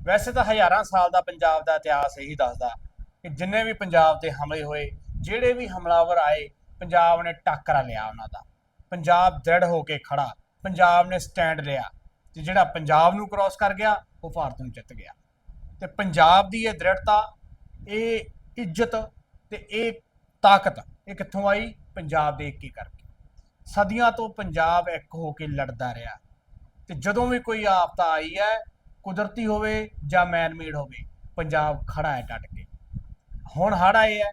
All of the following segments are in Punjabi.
ਵੈਸੇ ਤਾਂ ਹਜ਼ਾਰਾਂ ਸਾਲ ਦਾ ਪੰਜਾਬ ਦਾ ਇਤਿਹਾਸ ਇਹੀ ਦੱਸਦਾ ਕਿ ਜਿੰਨੇ ਵੀ ਪੰਜਾਬ ਤੇ ਹਮਲੇ ਹੋਏ, ਜਿਹੜੇ ਵੀ ਹਮਲਾਵਰ ਆਏ, ਪੰਜਾਬ ਨੇ ਟੱਕਰਾ ਲਿਆ ਉਹਨਾਂ ਦਾ। ਪੰਜਾਬ ਦ੍ਰਿੜ ਹੋ ਕੇ ਖੜਾ ਪੰਜਾਬ ਨੇ ਸਟੈਂਡ ਲਿਆ ਤੇ ਜਿਹੜਾ ਪੰਜਾਬ ਨੂੰ ਕ੍ਰਾਸ ਕਰ ਗਿਆ, ਉਹ ਭਾਰਤ ਨੂੰ ਜਿੱਤ ਗਿਆ। ਤੇ ਪੰਜਾਬ ਦੀ ਇਹ ਦ੍ਰਿੜਤਾ, ਇਹ ਇੱਜ਼ਤ ਤੇ ਇਹ ਤਾਕਤ ਇਹ ਕਿੱਥੋਂ ਆਈ? ਪੰਜਾਬ ਦੇ ਇੱਕ ਹੀ ਕਰਕੇ। ਸਦੀਆਂ ਤੋਂ ਪੰਜਾਬ ਇੱਕ ਹੋ ਕੇ ਲੜਦਾ ਰਿਹਾ ਤੇ ਜਦੋਂ ਵੀ ਕੋਈ ਆਫਤ ਆਈ ਹੈ ਕੁਦਰਤੀ ਹੋਵੇ ਜਾਂ ਮੈਨਮੇਡ ਹੋਵੇ, ਪੰਜਾਬ ਖੜਾ ਹੈ ਡਟ ਕੇ। ਹੁਣ ਹੜ ਆਏ ਹੈ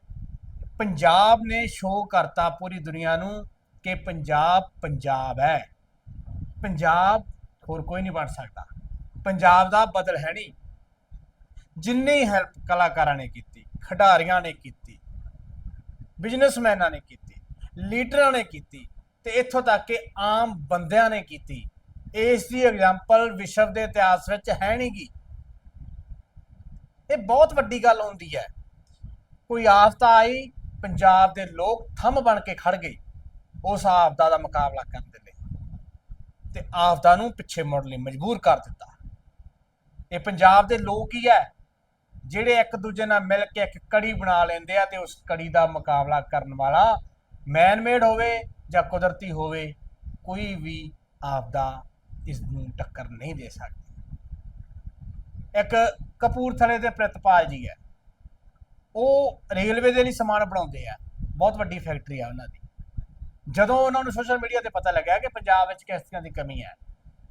ਪੰਜਾਬ ਨੇ ਸ਼ੋਅ ਕਰਤਾ ਪੂਰੀ ਦੁਨੀਆ ਨੂੰ ਕਿ ਪੰਜਾਬ ਪੰਜਾਬ ਹੈ। ਪੰਜਾਬ ਹੋਰ ਕੋਈ ਨਹੀਂ ਬਣ ਸਕਦਾ। ਪੰਜਾਬ ਦਾ ਬਦਲ ਹੈ ਨਹੀਂ। ਜਿੰਨੀ ਹੈਲਪ ਕਲਾਕਾਰਾਂ ਨੇ ਕੀਤੀ, ਖਿਡਾਰੀਆਂ ਨੇ ਕੀਤੀ ਬਿਜ਼ਨਸਮੈਨਾਂ ਨੇ ਕੀਤੀ ਲੀਡਰਾਂ ਨੇ ਕੀਤੀ, ਤੇ ਇੱਥੋਂ ਤੱਕ ਕਿ ਆਮ ਬੰਦਿਆਂ ਨੇ ਕੀਤੀ। ਇਸ ਦੀ ਐਗਜ਼ਾਮਪਲ ਵਿਸ਼ਵ ਦੇ ਇਤਿਹਾਸ ਵਿੱਚ ਹੈ ਨਹੀਂਗੀ ਇਹ ਬਹੁਤ ਵੱਡੀ ਗੱਲ ਹੁੰਦੀ ਹੈ। ਕੋਈ ਆਫਤ ਆਈ ਪੰਜਾਬ ਦੇ ਲੋਕ ਥੰਮ ਬਣ ਕੇ ਖੜ ਗਏ, ਉਸ ਆਫਤਾ ਦਾ ਮੁਕਾਬਲਾ ਕਰਨ ਦੇ ਲਈ ਤੇ ਆਫਤਾ ਨੂੰ ਪਿੱਛੇ ਮੁੜਨ ਲਈ ਮਜਬੂਰ ਕਰ ਦਿੱਤਾ। ਇਹ ਪੰਜਾਬ ਦੇ ਲੋਕ ਹੀ ਹੈ, ਜਿਹੜੇ ਇੱਕ ਦੂਜੇ ਨਾਲ ਮਿਲ ਕੇ ਇੱਕ ਕੜੀ ਬਣਾ ਲੈਂਦੇ ਆ ਤੇ ਉਸ ਕੜੀ ਦਾ ਮੁਕਾਬਲਾ ਕਰਨ ਵਾਲਾ ਮੈਨਮੇਡ ਹੋਵੇ ਜਾਂ ਕੁਦਰਤੀ ਹੋਵੇ, ਕੋਈ ਵੀ ਆਪਦਾ ਇਸ ਨੂੰ ਟੱਕਰ ਨਹੀਂ ਦੇ ਸਕਦੀ। ਇੱਕ ਕਪੂਰਥਲੇ ਦੇ ਪ੍ਰਿਤਪਾਲ ਜੀ ਹੈ। ਉਹ ਰੇਲਵੇ ਦੇ ਲਈ ਸਮਾਨ ਬਣਾਉਂਦੇ ਆ। ਬਹੁਤ ਵੱਡੀ ਫੈਕਟਰੀ ਆ ਉਹਨਾਂ ਦੀ। ਜਦੋਂ ਉਹਨਾਂ ਨੂੰ ਸੋਸ਼ਲ ਮੀਡੀਆ ਤੇ ਪਤਾ ਲੱਗਿਆ ਕਿ ਪੰਜਾਬ ਵਿੱਚ ਕਿਸ਼ਤੀਆਂ ਦੀ ਕਮੀ ਹੈ,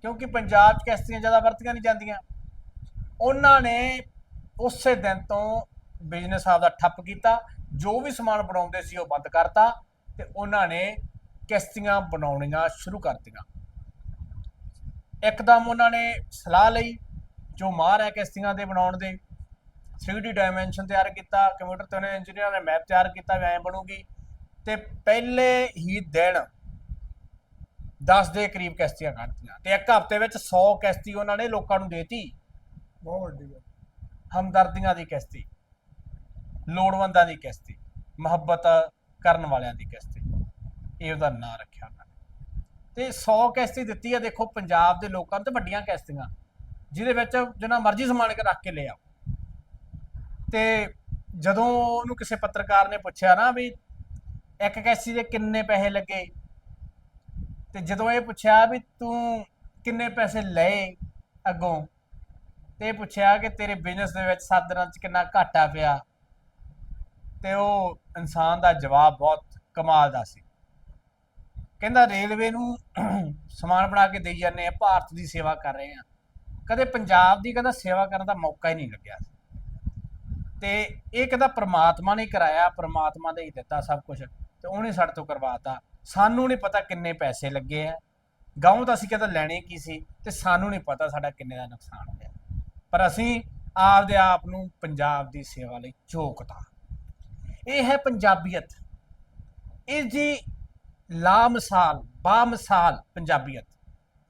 ਕਿਉਂਕਿ ਪੰਜਾਬ 'ਚ ਕਿਸ਼ਤੀਆਂ ਜ਼ਿਆਦਾ ਵਰਤੀਆਂ ਨਹੀਂ ਜਾਂਦੀਆਂ, ਉਹਨਾਂ ਨੇ ਉਸੇ ਦਿਨ ਤੋਂ ਬਿਜ਼ਨਸ ਆਪਦਾ ਠੱਪ ਕੀਤਾ, ਜੋ ਵੀ ਸਮਾਨ ਬਣਾਉਂਦੇ ਸੀ ਉਹ ਬੰਦ ਕਰਤਾ ਤੇ ਉਹਨਾਂ ਨੇ ਕਿਸ਼ਤੀਆਂ ਬਣਾਉਣੀਆਂ ਸ਼ੁਰੂ ਕਰਤੀਆਂ ਇੱਕਦਮ ਉਹਨਾਂ ਨੇ ਸਲਾਹ ਲਈ ਜੋ ਮਾਹਰ ਹੈ ਕਿਸ਼ਤੀਆਂ ਦੇ ਬਣਾਉਣ ਦੇ 3D ਡਾਇਮੈਂਸ਼ਨ ਤਿਆਰ ਕੀਤਾ ਕੰਪਿਊਟਰ ਤੇ ਉਹਨੇ ਇੰਜੀਨੀਅਰ ਨੇ ਮੈਪ ਤਿਆਰ ਕੀਤਾ ਵੀ ਐਂ ਬਣੂਗੀ। ਤੇ ਪਹਿਲੇ ਹੀ ਦਿਨ 10 ਦੇ ਕਰੀਬ ਕਿਸ਼ਤੀਆਂ ਕੱਢਤੀਆਂ। ਤੇ ਇੱਕ ਹਫ਼ਤੇ ਵਿੱਚ 100 ਕਿਸ਼ਤੀ ਉਹਨਾਂ ਨੇ ਲੋਕਾਂ ਨੂੰ ਦੇਤੀ। ਬਹੁਤ ਵੱਡੀ ਗੱਲ। ਹਮਦਰਦੀਆਂ ਦੀ ਕਿਸ਼ਤੀ ਲੋੜਵੰਦਾਂ ਦੀ ਕਿਸ਼ਤੀ ਮੁਹੱਬਤ ਕਰਨ ਵਾਲਿਆਂ ਦੀ ਕਿਸ਼ਤੀ। ਇਹ ਉਹਦਾ ਨਾਂ ਰੱਖਿਆ ਉਹਨਾਂ ਤੇ 100 ਕਿਸ਼ਤੀ ਦਿੱਤੀ ਹੈ ਦੇਖੋ ਪੰਜਾਬ ਦੇ ਲੋਕਾਂ ਨੂੰ ਤੇ ਵੱਡੀਆਂ ਕਿਸ਼ਤੀਆਂ। ਜਿਹਦੇ ਵਿੱਚ ਜਿੰਨਾ ਮਰਜ਼ੀ ਸਮਾਨ ਕੇ ਰੱਖ ਕੇ ਲੈ ਆਓ। ਤੇ ਜਦੋਂ ਉਹਨੂੰ ਕਿਸੇ ਪੱਤਰਕਾਰ ਨੇ ਪੁੱਛਿਆ ਨਾ ਵੀ ਇੱਕ ਕਿਸ਼ਤੀ ਦੇ ਕਿੰਨੇ ਪੈਸੇ ਲੱਗੇ? ਤੇ ਜਦੋਂ ਇਹ ਪੁੱਛਿਆ ਵੀ ਤੂੰ ਕਿੰਨੇ ਪੈਸੇ ਲਏ ਅੱਗੋਂ? ਤੇ ਇਹ ਪੁੱਛਿਆ ਕਿ ਤੇਰੇ ਬਿਜ਼ਨਸ ਦੇ ਵਿੱਚ 7 ਦਿਨਾਂ 'ਚ ਕਿੰਨਾ ਘਾਟਾ ਪਿਆ? ਤੇ ਉਹ ਇਨਸਾਨ ਦਾ ਜਵਾਬ ਬਹੁਤ ਕਮਾਲ ਦਾ ਸੀ। ਕਹਿੰਦਾ ਰੇਲਵੇ ਨੂੰ ਸਮਾਨ ਬਣਾ ਕੇ ਦੇਈ ਜਾਂਦੇ ਆ, ਭਾਰਤ ਦੀ ਸੇਵਾ ਕਰ ਰਹੇ ਆ। ਕਦੇ ਪੰਜਾਬ ਦੀ ਕਹਿੰਦਾ ਸੇਵਾ ਕਰਨ ਦਾ ਮੌਕਾ ਹੀ ਨਹੀਂ ਲੱਗਿਆ। ਤੇ ਇਹ ਕਹਿੰਦਾ ਪ੍ਰਮਾਤਮਾ ਨੇ ਕਰਾਇਆ, ਪ੍ਰਮਾਤਮਾ ਨੇ ਹੀ ਦਿੱਤਾ ਸਭ ਕੁਝ ਤੇ ਉਹਨੇ ਸਾਡੇ ਤੋਂ ਕਰਵਾਤਾ। ਸਾਨੂੰ ਨਹੀਂ ਪਤਾ ਕਿੰਨੇ ਪੈਸੇ ਲੱਗੇ ਆ। ਗਾਉਂ ਤਾਂ ਅਸੀਂ ਕਹਿੰਦਾ ਲੈਣੇ ਕੀ ਸੀ, ਤੇ ਸਾਨੂੰ ਨਹੀਂ ਪਤਾ ਸਾਡਾ ਕਿੰਨੇ ਦਾ ਨੁਕਸਾਨ ਹੋਇਆ। ਪਰ ਅਸੀਂ ਆਪਦੇ ਆਪ ਨੂੰ ਪੰਜਾਬ ਦੀ ਸੇਵਾ ਲਈ ਝੋਕਦਾ ਇਹ ਹੈ ਪੰਜਾਬੀਅਤ। ਇਸ ਦੀ ਲਾ ਮਿਸਾਲ ਬਾ ਮਿਸਾਲ ਪੰਜਾਬੀਅਤ।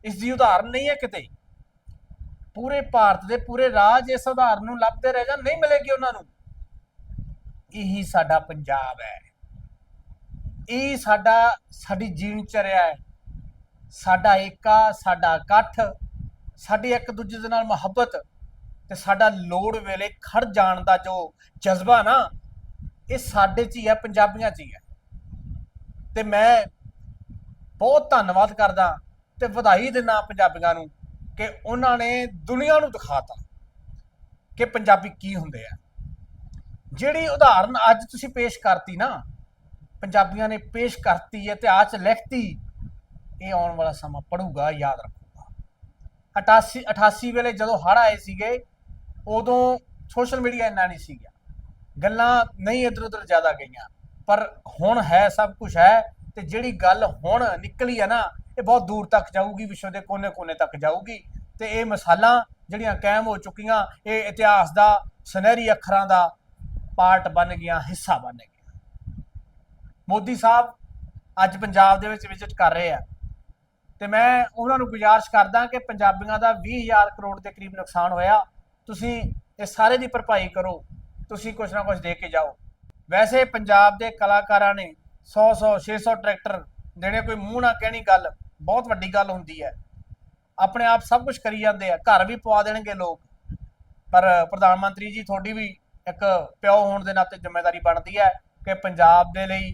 ਇਸ ਦੀ ਉਦਾਹਰਨ ਨਹੀਂ ਹੈ ਕਿਤੇ। ਪੂਰੇ ਭਾਰਤ ਦੇ ਪੂਰੇ ਰਾਜ ਇਸ ਉਦਾਹਰਨ ਨੂੰ ਲੱਭਦੇ ਰਹਿ ਜਾਣ ਨਹੀਂ ਮਿਲੇਗੀ ਉਹਨਾਂ ਨੂੰ? ਇਹੀ ਸਾਡਾ ਪੰਜਾਬ ਹੈ। ਇਹ ਸਾਡਾ, ਸਾਡੀ ਜੀਵਨ ਚਰਿਆ ਹੈ। ਸਾਡਾ ਏਕਾ, ਸਾਡਾ ਇਕੱਠ, ਸਾਡੀ ਇੱਕ ਦੂਜੇ ਦੇ ਨਾਲ ਮੁਹੱਬਤ ਤੇ ਸਾਡਾ ਲੋੜ ਵੇਲੇ ਖੜ ਜਾਣ ਦਾ ਜੋ ਜਜ਼ਬਾ ਨਾ, ਇਹ ਸਾਡੇ 'ਚ ਹੀ ਹੈ, ਪੰਜਾਬੀਆਂ 'ਚ ਹੀ ਹੈ। ਤੇ ਮੈਂ ਬਹੁਤ ਧੰਨਵਾਦ ਕਰਦਾ ਤੇ ਵਧਾਈ ਦਿੰਦਾ ਪੰਜਾਬੀਆਂ ਨੂੰ ਕਿ ਉਹਨਾਂ ਨੇ ਦੁਨੀਆ ਨੂੰ ਦਿਖਾਤਾ ਕਿ ਪੰਜਾਬੀ ਕੀ ਹੁੰਦੇ ਆ। ਜਿਹੜੀ ਉਦਾਹਰਨ ਅੱਜ ਤੁਸੀਂ ਪੇਸ਼ ਕਰਤੀ ਨਾ, ਪੰਜਾਬੀਆਂ ਨੇ ਪੇਸ਼ ਕਰਤੀ ਇਤਿਹਾਸ 'ਚ ਲਿਖਤੀ, ਇਹ ਆਉਣ ਵਾਲਾ ਸਮਾਂ ਪੜੂਗਾ ਯਾਦ ਰੱਖੂਗਾ। 88 88 ਵੇਲੇ ਜਦੋਂ ਹੜ੍ਹ ਆਏ ਸੀਗੇ, ਉਦੋਂ ਸੋਸ਼ਲ ਮੀਡੀਆ ਇੰਨਾ ਨਹੀਂ ਸੀਗਾ ਗੱਲਾਂ ਨਹੀਂ ਇਧਰ ਉਧਰ ਜ਼ਿਆਦਾ ਗਈਆਂ। ਪਰ ਹੁਣ ਹੈ ਸਭ ਕੁਝ ਹੈ ਤੇ ਜਿਹੜੀ ਗੱਲ ਹੁਣ ਨਿਕਲੀ ਹੈ ਨਾ, ਇਹ ਬਹੁਤ ਦੂਰ ਤੱਕ ਜਾਊਗੀ, ਵਿਸ਼ਵ ਦੇ ਕੋਨੇ-ਕੋਨੇ ਤੱਕ ਜਾਊਗੀ। ਤੇ ਇਹ ਮਿਸਾਲਾਂ ਜਿਹੜੀਆਂ ਕਾਇਮ ਹੋ ਚੁੱਕੀਆਂ, ਇਹ ਇਤਿਹਾਸ ਦਾ, ਸੁਨਹਿਰੀ ਅੱਖਰਾਂ ਦਾ ਪਾਰਟ ਬਣ ਗਿਆ ਹਿੱਸਾ ਬਣ ਗਿਆ ਮੋਦੀ ਸਾਹਿਬ ਅੱਜ ਪੰਜਾਬ ਦੇ ਵਿੱਚ ਵਿਜ਼ਿਟ ਕਰ ਰਹੇ ਆ। ਤੇ ਮੈਂ ਉਹਨਾਂ ਨੂੰ ਗੁਜ਼ਾਰਿਸ਼ ਕਰਦਾ ਕਿ ਪੰਜਾਬੀਆਂ ਦਾ 20000 ਕਰੋੜ ਦੇ ਕਰੀਬ ਨੁਕਸਾਨ ਹੋਇਆ। ਤੁਸੀਂ ਇਹ ਸਾਰੇ ਦੀ ਭਰਪਾਈ ਕਰੋ। ਤੁਸੀਂ ਕੁਝ ਨਾ ਕੁਝ ਦੇ ਕੇ ਜਾਓ। ਵੈਸੇ ਪੰਜਾਬ ਦੇ ਕਲਾਕਾਰਾਂ ਨੇ 100 100 600 ਟਰੈਕਟਰ ਜਿਹੜੇ ਕੋਈ ਮੂੰਹ ਨਾ ਕਹਿਣੀ ਗੱਲ, ਬਹੁਤ ਵੱਡੀ ਗੱਲ ਹੁੰਦੀ ਹੈ। ਆਪਣੇ ਆਪ ਸਭ ਕੁਝ ਕਰੀ ਜਾਂਦੇ ਆ, ਘਰ ਵੀ ਪਵਾ ਦੇਣਗੇ ਲੋਕ। ਪਰ ਪ੍ਰਧਾਨ ਮੰਤਰੀ ਜੀ, ਤੁਹਾਡੀ ਵੀ ਇੱਕ ਪਿਓ ਹੋਣ ਦੇ ਨਾਤੇ ਜ਼ਿੰਮੇਵਾਰੀ ਬਣਦੀ ਹੈ ਕਿ ਪੰਜਾਬ ਦੇ ਲਈ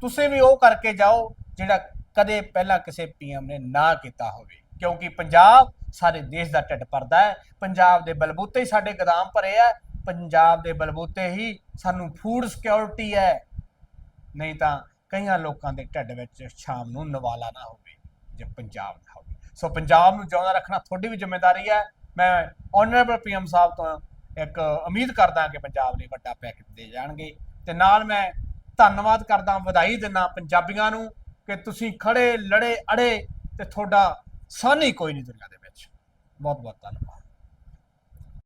ਤੁਸੀਂ ਵੀ ਉਹ ਕਰਕੇ ਜਾਓ ਜਿਹੜਾ ਕਦੇ ਪਹਿਲਾਂ ਕਿਸੇ ਪੀਐਮ ਨੇ ਨਾ ਕੀਤਾ ਹੋਵੇ। ਕਿਉਂਕਿ ਪੰਜਾਬ ਸਾਰੇ ਦੇਸ਼ ਦਾ ਢਿੱਡ ਭਰਦਾ ਹੈ, ਪੰਜਾਬ ਦੇ ਬਲਬੂਤੇ ਹੀ ਸਾਡੇ ਗਦਾਮ ਭਰੇ ਆ ਪੰਜਾਬ ਦੇ ਬਲਬੂਤੇ ਹੀ ਸਾਨੂੰ ਫੂਡ ਸਿਕਿਉਰਿਟੀ ਹੈ। ਨਹੀਂ ਤਾਂ ਕਈਆਂ ਲੋਕਾਂ ਦੇ ਢਿੱਡ ਵਿੱਚ ਸ਼ਾਮ ਨੂੰ ਨਵਾਲਾ ਨਾ ਹੋਵੇ, ਜੇ ਪੰਜਾਬ ਨਾ ਹੋਵੇ। ਸੋ ਪੰਜਾਬ ਨੂੰ ਜਿਉਂਦਾ ਰੱਖਣਾ ਤੁਹਾਡੀ ਵੀ ਜ਼ਿੰਮੇਵਾਰੀ ਹੈ। ਮੈਂ ਆਨਰੇਬਲ ਪੀਐਮ ਸਾਹਿਬ ਤੋਂ ਇੱਕ ਉਮੀਦ ਕਰਦਾ ਕਿ ਪੰਜਾਬ ਲਈ ਵੱਡਾ ਪੈਕੇਜ ਦੇ ਜਾਣਗੇ। ਤੇ ਨਾਲ ਮੈਂ ਧੰਨਵਾਦ ਕਰਦਾ, ਵਧਾਈ ਦਿੰਦਾ ਪੰਜਾਬੀਆਂ ਨੂੰ ਕਿ ਤੁਸੀਂ ਖੜੇ, ਲੜੇ, ਅੜੇ ਤੇ ਤੁਹਾਡਾ ਸਾਨੀ ਕੋਈ ਨਹੀਂ ਦੁਨੀਆ ਦੇ ਵਿੱਚ। ਬਹੁਤ ਬਹੁਤ ਧੰਨਵਾਦ।